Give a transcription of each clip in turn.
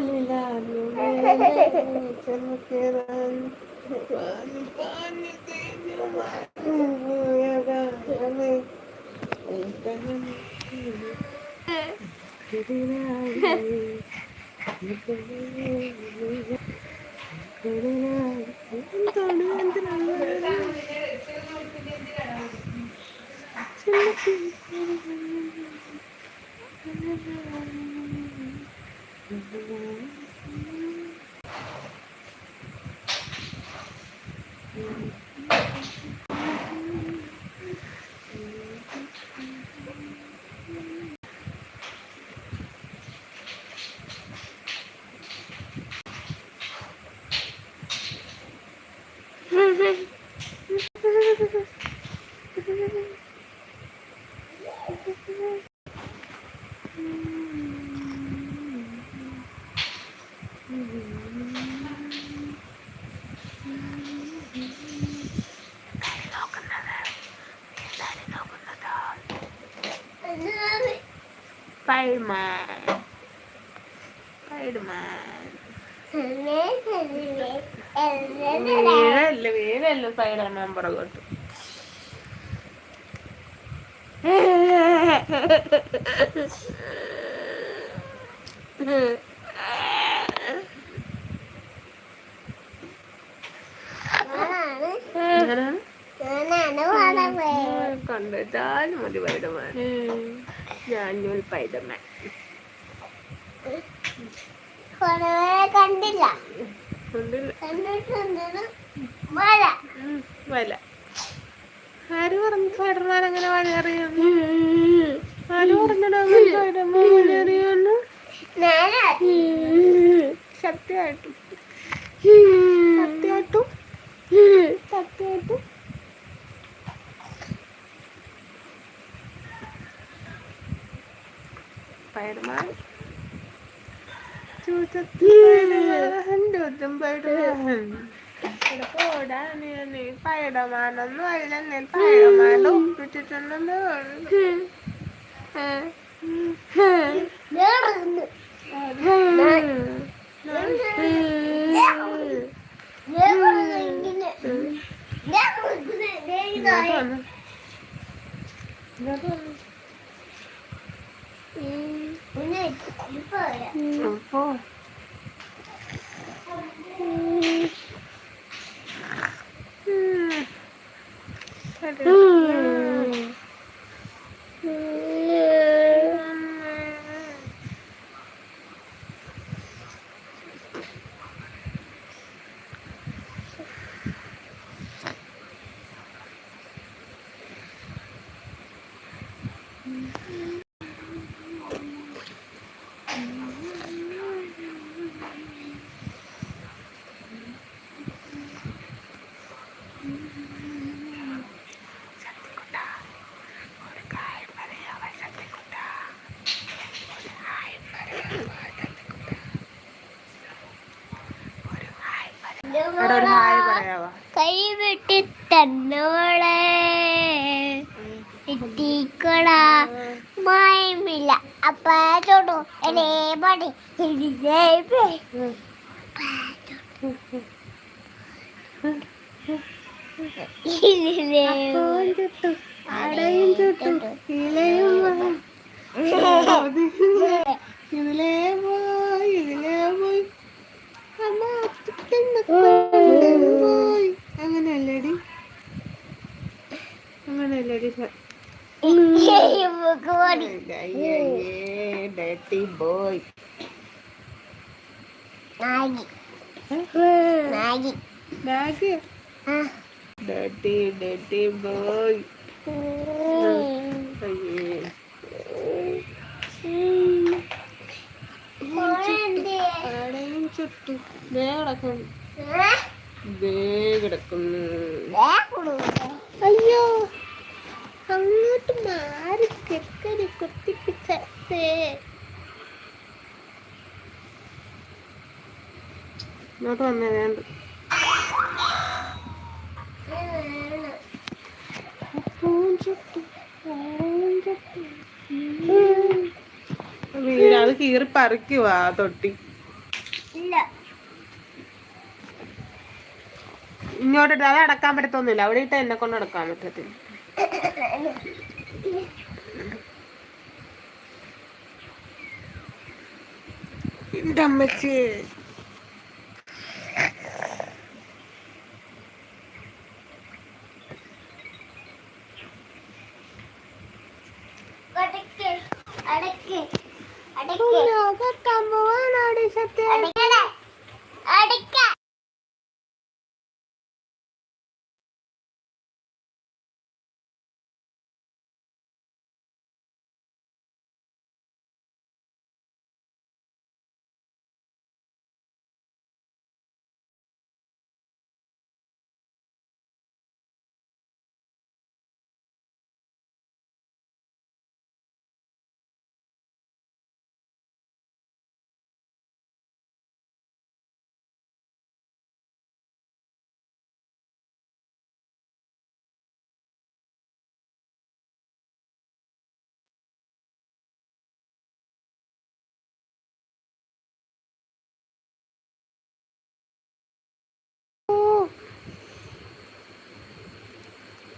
എന്താണ്? എന്തിനാണ് Spiderman Spiderman വീഴല്ല വീഴല്ല സ്പൈഡർമാൻ പുറകോട്ട് കണ്ടാൽ മതി വൈഡമാൻ ഞാനൊരു സ്പൈഡർമാൻ കണ്ടില്ല കണ്ടില്ല മഴ. വല ആര് പറഞ്ഞു സ്പൈഡർമാൻ അങ്ങനെ വല ആര് പറഞ്ഞടാ സ്പൈഡർമാൻ സത്യമായിട്ടും. സത്യമായിട്ടും സത്യമായിട്ടും സ്പൈഡർമാൻ ചൂച്ചത്തിൻ സ്പൈഡർമാൻ ഇവിടെ പോടാ നീ നീ സ്പൈഡർമാനൊന്നും അല്ല. ഞാൻ പറഞ്ഞത് ഇങ്ങനെ. ഞാൻ പറഞ്ഞത് ദേ ഇതായി. പിന്നെ ഇപ്പൊ വരാം. അപ്പോ എടാ ഒരു ഹായ് പറയാവാ കൈ വെട്ടി തന്നോളെ. എത്തിക്കടാ. മായമില്ല. അപ്പാച്ചോട്ടു എടേ പടി ഇലയും ചുട്ടു അടയും ചുട്ടു ഇലയും ഡേട്ടി ഡേട്ടി ബോയ്. ചുട്ടു ദേ കിടക്കുന്നു. ദേ കിടക്കുന്നു. അയ്യോ. അങ്ങോട്ട് മാറി ചെക്കന് കുത്തിപ്പിച്ചേ. ഇങ്ങോട്ട് വന്നേ വേണ്ട പൂവും ചുട്ടു, പൂവും ചുട്ടു. വീട് അത് കീറി പറിക്കുവാ തൊട്ടി. ഇല്ല. ഇങ്ങോട്ടിട്ട് അത് അടക്കാൻ പറ്റത്തൊന്നുമില്ല. അവിടെ ഇട്ട് എന്നെ കൊണ്ട് അടക്കാൻ പറ്റത്തില്ല. എന്റെ അമ്മച്ചി. கம்புவான் அடி சத்து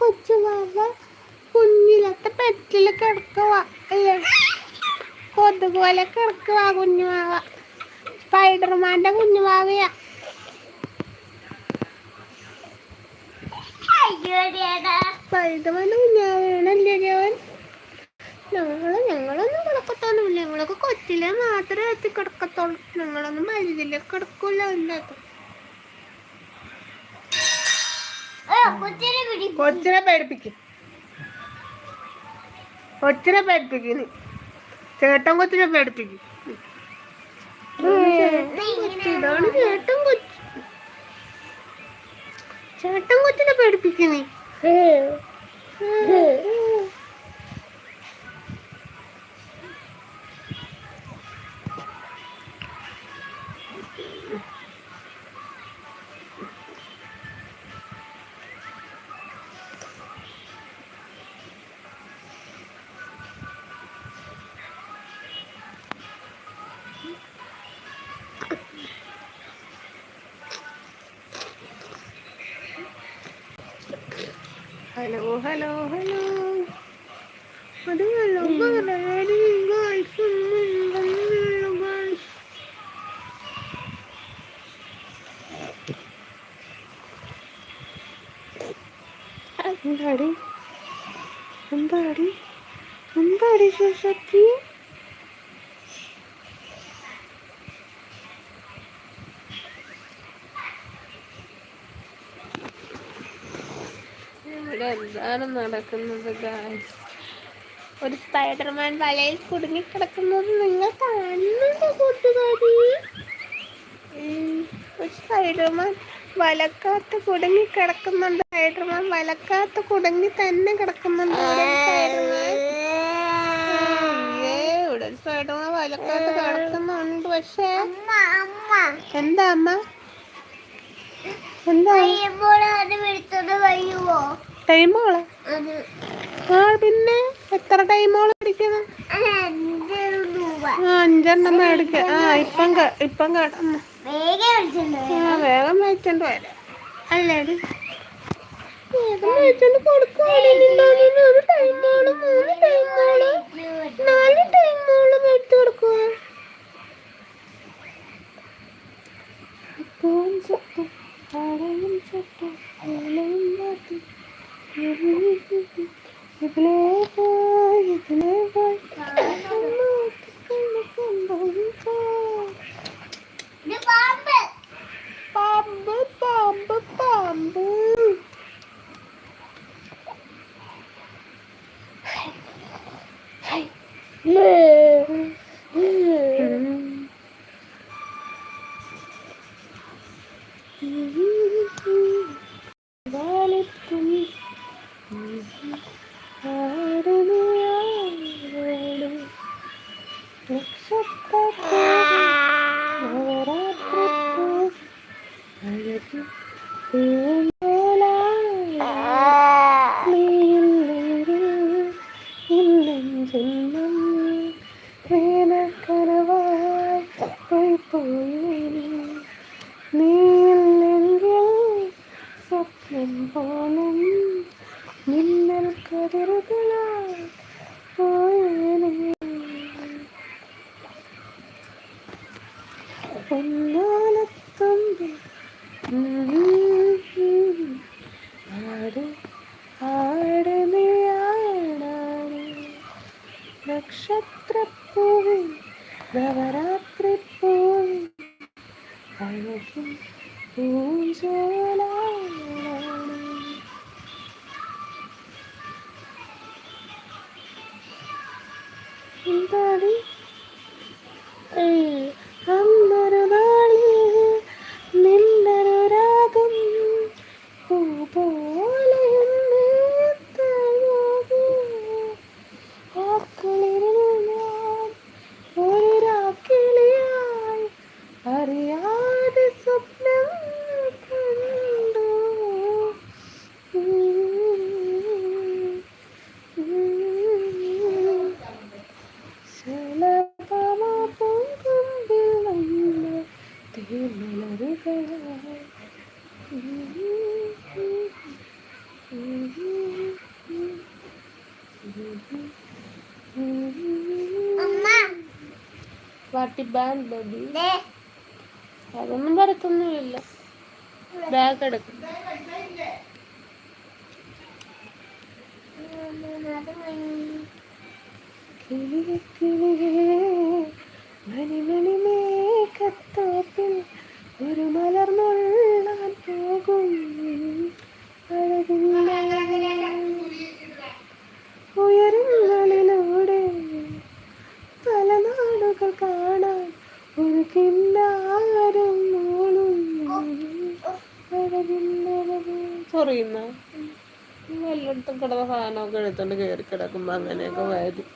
അടക്കട കുഞ്ഞിലത്തെ പെറ്റിൽ കിടക്കുക അല്ലേ കൊതുപോലെ കിടക്കുക കുഞ്ഞുമാവ സ്പൈഡർമാന്റെ കുഞ്ഞുമാവയാ അയ്യോടിയാടാ. സ്പൈഡർമാന്റെ കുഞ്ഞുമാവയാണല്ലേ അവൻ? ഞങ്ങൾ ഞങ്ങളൊന്നും കിടക്കത്തൊന്നുമില്ല. ഞങ്ങളൊക്കെ കൊച്ചിലെ മാത്രമേ എത്തി കിടക്കത്തുള്ളൂ. ഞങ്ങളൊന്നും വലുതിലെ കിടക്കൂല കൊച്ചിനെ പിടി കൊച്ചിനെ പേടിപ്പിക്കും. കൊച്ചിനെ പേടിപ്പിക്കും. നീ ചേട്ടൻ കൊച്ചിനെ പേടിപ്പിക്കും. ഇതാണ് ചേട്ടൻ കൊച്ചു. ചേട്ടൻ കൊച്ചിനെ പേടിപ്പിക്കും ഹലോ ഹലോ ഹലോ. അത് ഹലോ എന്താടി? എന്താടി? എന്താടി ശശി ഇവിടെ എന്താണ് നടക്കുന്നത് ഒരു സ്പൈഡർമാൻ വലയിൽ കുടുങ്ങി കിടക്കുന്നത് നിങ്ങൾ കാണുന്നുണ്ടോ കൂട്ടുകാരി? ഒരു സ്പൈഡർമാൻ വലക്കാത്ത് കുടുങ്ങി കിടക്കുന്നുണ്ട് സ്പൈഡർമാൻ വലക്കാത്ത് കുടുങ്ങി തന്നെ കിടക്കുന്നുണ്ട്. ഇവിടെ ഒരു സ്പൈഡർമാൻ വലക്കാത്ത് കിടക്കുന്നുണ്ട്. പക്ഷേ എന്താ അമ്മ? എന്താ? ടൈമോളെ? ആ പിന്നെ എത്ര ടൈമോൾ രൂപ ആ അഞ്ചെണ്ണം മേടിക്ക ആ ഇപ്പം ഇപ്പം വിളിച്ചിട്ടുണ്ട് ആ വേഗം മേടിച്ചോണ്ട് വരാം. അല്ലേടി വേഗം മേടിച്ചോണ്ട് കൊടുക്കുവാടി നിന്നോടിന് ഒരു ടൈമോൾ മൂന്ന് ടൈമോൾ നാല് ടൈമോൾ മേടിച്ചു കൊടുക്കുക പാടയും മാറ്റും. You're பொன்னால தம்பி. ஆடும் ഹാപ്പി ബാങ്ക് ബേബി അതൊന്നും വരത്തൊന്നുമില്ല ബാഗ് എടുക്കും. മണിമണി മേഘത്തോപ്പിൽ ഒരു മലർന്നൊള്ളാൻ പോകും. കഴുത്തോണ്ട് കയറി കിടക്കുമ്പോൾ അങ്ങനെയൊക്കെ വരും.